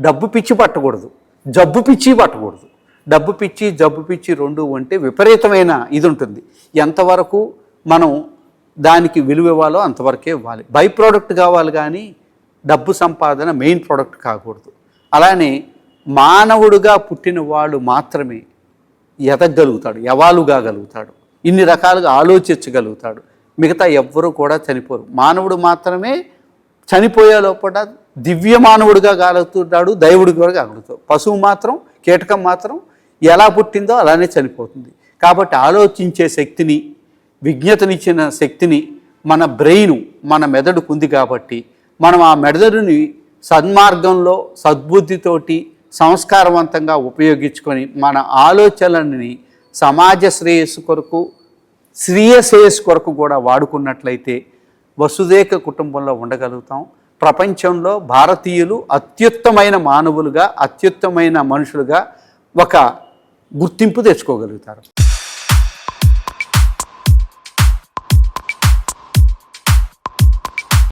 డబ్బు పిచ్చి పట్టకూడదు. జబ్బు పిచ్చి పట్టకూడదు. డబ్బు పిచ్చి జబ్బు పిచ్చి రెండు ఉంటే విపరీతమైన ఇది ఉంటుంది ఎంతవరకు మనం దానికి విలువ ఇవ్వాలో అంతవరకే ఇవ్వాలి. బై ప్రోడక్ట్ కావాలి కానీ డబ్బు సంపాదన మెయిన్ ప్రోడక్ట్ కాకూడదు. అలానే మానవుడుగా పుట్టిన వాడు మాత్రమే ఎదగలుగుతాడు ఎవాలుగా గలుగుతాడు ఇన్ని రకాలుగా ఆలోచించగలుగుతాడు. మిగతా ఎవ్వరూ కూడా చనిపోరు. మానవుడు మాత్రమే చనిపోయే లోపల దివ్య మానవుడిగా కాగలుగుతాడు దైవుడిగా కూడా కాగలుగుతాడు పశువు మాత్రం కీటకం మాత్రం ఎలా పుట్టిందో అలానే చనిపోతుంది. కాబట్టి ఆలోచించే శక్తిని విజ్ఞతనిచ్చిన శక్తిని మన బ్రెయిన్ మన మెదడుకు ఉంది కాబట్టి మనం ఆ మెదడుని సన్మార్గంలో సద్బుద్ధితోటి సంస్కారవంతంగా ఉపయోగించుకొని మన ఆలోచనలని సమాజ శ్రేయస్సు కొరకు స్వీయ శ్రేయస్సు కొరకు కూడా వాడుకున్నట్లయితే వసుదేక కుటుంబంలో ఉండగలుగుతాం. ప్రపంచంలో భారతీయులు అత్యుత్తమైన మానవులుగా అత్యుత్తమైన మనుషులుగా ఒక గుర్తింపు తెచ్చుకోగలుగుతారు.